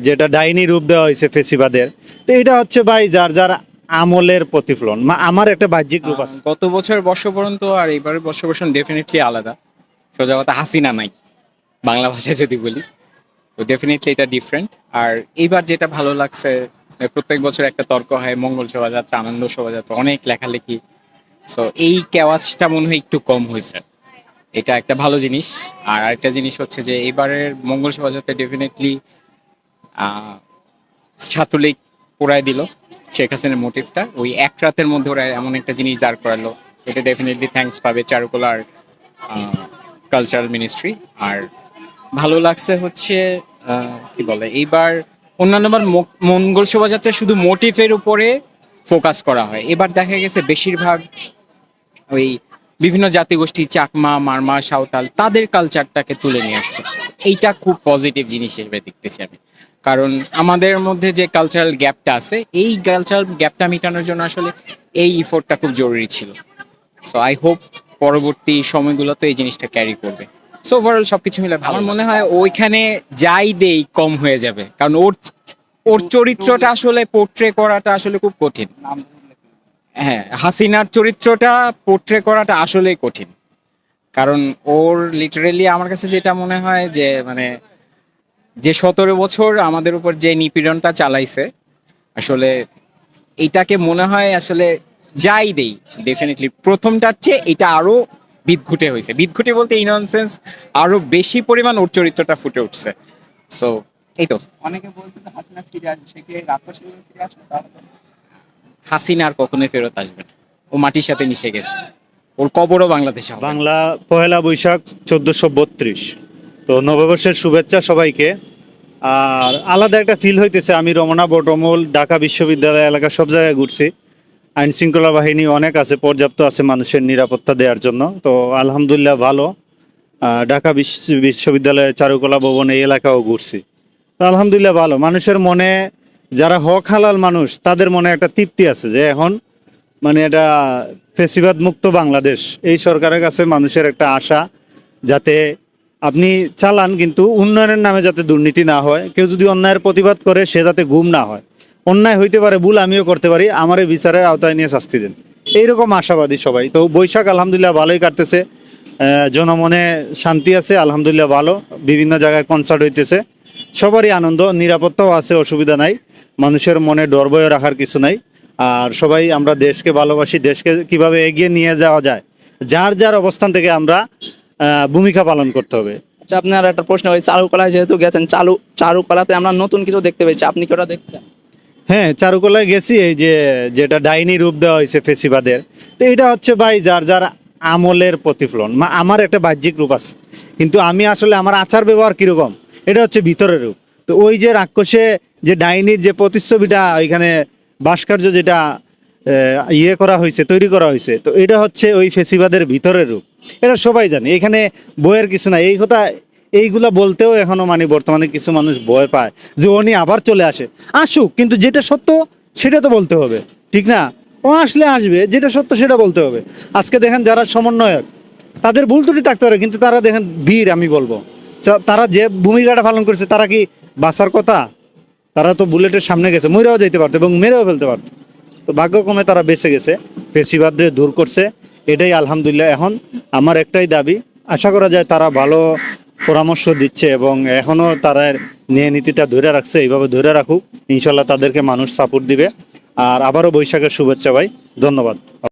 যেটা ডাইনি রূপ দেওয়া হয়েছে ফেসিবাদের, তো এটা হচ্ছে ভাই যার যার আমলের প্রতিফলন, মা- আমার একটা বাহ্যিক রূপ আছে। গত বছর বর্ষবরণ তো আর এবারের বর্ষবরণ ডেফিনেটলি আলাদা। সোজা কথা, হাসিনা নাই, বাংলা ভাষায় যদি বলি। তো ডেফিনেটলি এটা ডিফারেন্ট আর এইবার যেটা ভালো লাগছে প্রত্যেক বছর একটা তর্ক হয়, মঙ্গল শোভাযাত্রা, আনন্দ শোভাযাত্রা, অনেক লেখালেখি। সো এই কেওয়াজটা মনে হয় একটু কম হয়েছে। এটা একটা ভালো জিনিস। আর আরেকটা জিনিস হচ্ছে যে এবারের মঙ্গল শোভাযাত্রা ডেফিনেটলি ছাত্রলীগ পোড়ায় দিল শেখ হাসিনার মোটিভটা ওই এক রাতের মধ্যে ওরা এমন একটা জিনিস দাঁড় করালো এটা ডেফিনেটলি থ্যাঙ্কস পাবে চারুকলার কালচারাল মিনিস্ট্রি আর ভালো লাগছে হচ্ছে কি বলে, এইবার অন্যান্যবার মঙ্গল শোভাযাত্রা শুধু মোটিভের উপরে ফোকাস করা হয়। এবার দেখা গেছে বেশিরভাগ ওই বিভিন্ন জাতিগোষ্ঠী, চাকমা, মারমা, সাঁওতাল, তাদের কালচারটাকে তুলে নিয়ে আসছে। এইটা খুব পজিটিভ জিনিস হিসেবে দেখতেছি আমি। কারণ আমাদের মধ্যে যে কালচারাল গ্যাপটা আছে এই কালচারাল গ্যাপটা মেটানোর জন্য আসলে এই ইফোর্টটা খুব জরুরি ছিল। সো আই হোপ পরবর্তী সময়গুলোতে এই জিনিসটা ক্যারি করবে। সো ওভারঅল সবকিছু মিলে আমার মনে হয় ওইখানে যাই দেই কম হয়ে যাবে। কারণ ওর ওর চরিত্রটা আসলে পোর্ট্রে করাটা আসলে খুব কঠিন। হ্যাঁ হাসিনার চরিত্রটা পোর্ট্রে করাটা আসলেই কঠিন। কারণ ওর লিটারেলি আমার কাছে যেটা মনে হয় যে মানে যে সতেরো বছর আমাদের উপর যে নিপীড়নটা চালাইছে আসলে এটাকে মনে হয় আসলে যাই দেই ডেফিনেটলি প্রথমটার চেয়ে এটা আরও বিদঘুটে হয়েছে। বিদঘুটে বলতে ইনসেন্স আরও বেশি পরিমাণ ওর চরিত্রটা ফুটে উঠছে। সো এই তো। অনেকে বলছে যে হাসিনা ফিরে আসবে সে কি রাক্ষসী ফিরে আসবে? হাসিনা আর কখনোই ফেরত আসবে না। ও মাটির সাথে মিশে গেছে। ওর কবরও বাংলাদেশে বাংলা পহেলা বৈশাখ চোদ্দশো বত্রিশ। তো নববর্ষের শুভেচ্ছা সবাইকে। আর আলাদা একটা ফিল হইতেছে, আমি রমনা, বটমল, ঢাকা বিশ্ববিদ্যালয় এলাকা সব জায়গায় ঘুরছি। আইন শৃঙ্খলা বাহিনী অনেক আছে, পর্যাপ্ত আছে মানুষের নিরাপত্তা দেওয়ার জন্য। তো আলহামদুলিল্লাহ ভালো। ঢাকা বিশ্ব- বিশ্ববিদ্যালয়ের চারুকলা ভবন এই এলাকাও ঘুরছি। তো আলহামদুলিল্লাহ ভালো। মানুষের মনে, যারা হক হালাল মানুষ, তাদের মনে একটা তৃপ্তি আছে যে এখন মানে এটা ফেসিবাদ মুক্ত বাংলাদেশ। এই সরকারের কাছে মানুষের একটা আশা যাতে আপনি চালান কিন্তু উন্নয়নের নামে যাতে দুর্নীতি না হয়, কেউ যদি অন্যায়ের প্রতিবাদ করে সে যাতে গুম না হয়। অন্যায় হইতে পারে, ভুল আমিও করতে পারি, আমার এই বিচারের আওতায় নিয়ে শাস্তি দেন। এইরকম আশাবাদী সবাই। তো বৈশাখ আলহামদুলিল্লাহ ভালোই কাটতেছে জনমনে শান্তি আছে, আলহামদুলিল্লাহ ভালো, বিভিন্ন জায়গায় কনসার্ট হইতেছে। সবারই আনন্দ, নিরাপত্তাও আছে, অসুবিধা নাই। মানুষের মনে ডর ভয় রাখার কিছু নাই। আর সবাই আমরা দেশকে ভালোবাসি, দেশকে কীভাবে এগিয়ে নিয়ে যাওয়া যায়, যার যার অবস্থান থেকে আমরা ভূমিকা পালন করতে হবে। আচ্ছা আপনার একটা প্রশ্ন হয় চারুকলায় যেহেতু গেছেন চালু চারুকলাতে আমরা নতুন কিছু দেখতে পেয়েছি। আপনি কি ওটা দেখছেন? হ্যাঁ চারুকলায় গেছি এই যে যেটা ডাইনি রূপ দেওয়া হয়েছে ফেসিবাদের। তো এটা হচ্ছে ভাই যার যার আমলের প্রতিফলন। মা- আমার একটা বাহ্যিক রূপ আছে। কিন্তু আমি আসলে আমার আচার ব্যবহার কীরকম? এটা হচ্ছে ভিতরের রূপ। তো ওই যে রাক্ষসে যে ডাইনির যে প্রতিচ্ছবিটা ওইখানে ভাস্কর্য যেটা ইয়ে করা হয়েছে তৈরি করা হয়েছে। তো এটা হচ্ছে ওই ফেসিবাদের ভিতরের রূপ। এটা সবাই জানে। এখানে বইয়ের কিছু না এই কথা এইগুলা বলতেও এখনও মানে বর্তমানে কিছু মানুষ ভয় পায় যে উনি আবার চলে আসে। আসুক, কিন্তু যেটা সত্য সেটা তো বলতে হবে। ঠিক না? ও আসলে আসবে, যেটা সত্য সেটা বলতে হবে। আজকে দেখেন যারা সমন্বয়ক, তাদের ভুল ত্রুটি থাকতে পারে, কিন্তু তারা দেখেন বীর, আমি বলব। তারা যে ভূমিকাটা পালন করছে, তারা কি বাঁচার কথা? তারা তো বুলেটের সামনে গেছে, মরেও যেতে পারতো এবং মেরেও ফেলতে পারতো। তো ভাগ্যক্রমে তারা বেঁচে গেছে পেশিবাদরে দূর করছে। এটাই আলহামদুলিল্লাহ এখন আমার একটাই দাবি, আশা করা যায় তারা ভালো পরামর্শ দিচ্ছে এবং এখনও তারা নিয়ে নীতিটা ধরে রাখছে, এইভাবে ধরে রাখুক। ইনশাল্লাহ তাদেরকে মানুষ সাপোর্ট দিবে। আর আবারও বৈশাখের শুভেচ্ছা ভাই। ধন্যবাদ।